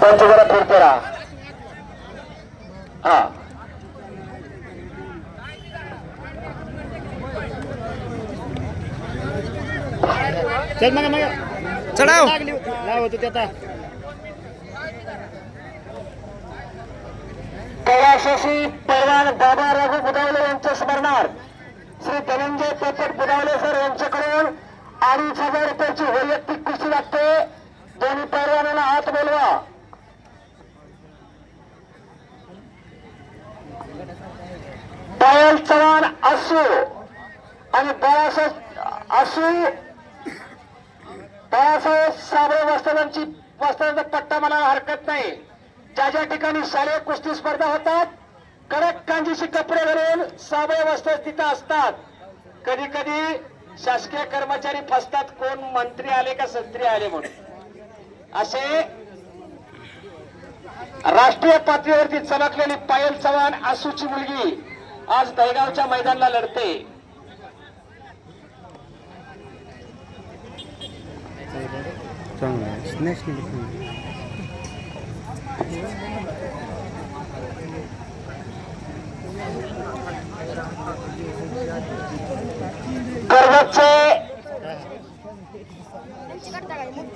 पंच जरा फिरते राहा हा. चल मग मग. चढाव. लाव होती आता. कैलासवासी पैलवान बाबा रघु बुधावले यांच्या स्मरणार्थ श्री धनंजय पोपट बुधावले सर यांच्याकडून अडीच हजार रुपयाची वैयक्तिक कुस्ती लागते दोन्ही पैलवानांना हात बोलवा पायल चव्हाण असू आणि बाळासाहेब असू बाळासाहेब साबळे वस्त्रांची वस्त्रांचा पट्टा मला हरकत नाही. ज्या ज्या ठिकाणी शालेय कुस्ती स्पर्धा होतात कडक कांजीचे कपडे घालून साबळे वस्त्र तिथं असतात. कधी कधी शासकीय कर्मचारी फसतात कोण मंत्री आले का संत्री आले म्हणून. असे राष्ट्रीय पातळीवरती चमकलेली पायल चव्हाण आसूची मुलगी आज दहेगावच्या मैदानाला लढते.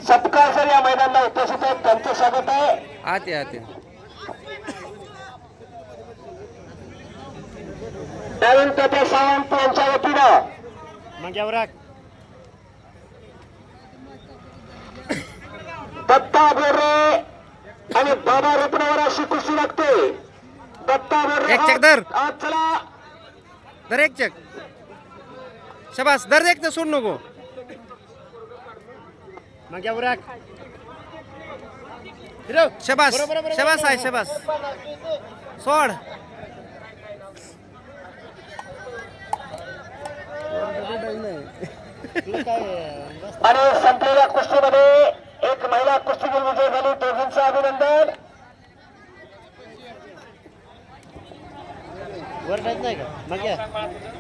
सत्कार सर या मैदानाला उपस्थित आहेत. त्यांचं स्वागत आहे. आते आते. नवीन पेटे सावंत यांच्या वतीनं. दत्ता बोर्रे आणि बाबा रुपणावर अशी कुस्ती लागते दत्ता बोर्रे एक चेक धर. आज चला दर एक चेक शबास दर एक तर सोड नको मग यावर राख. फिरव. शबास शबास. आहे शबास सोड आणि संपलेल्या कुस्तीमध्ये एक महिला कुस्तीगीर विजय झाली. दोघींचं अभिनंदन. वर नाही का? मग.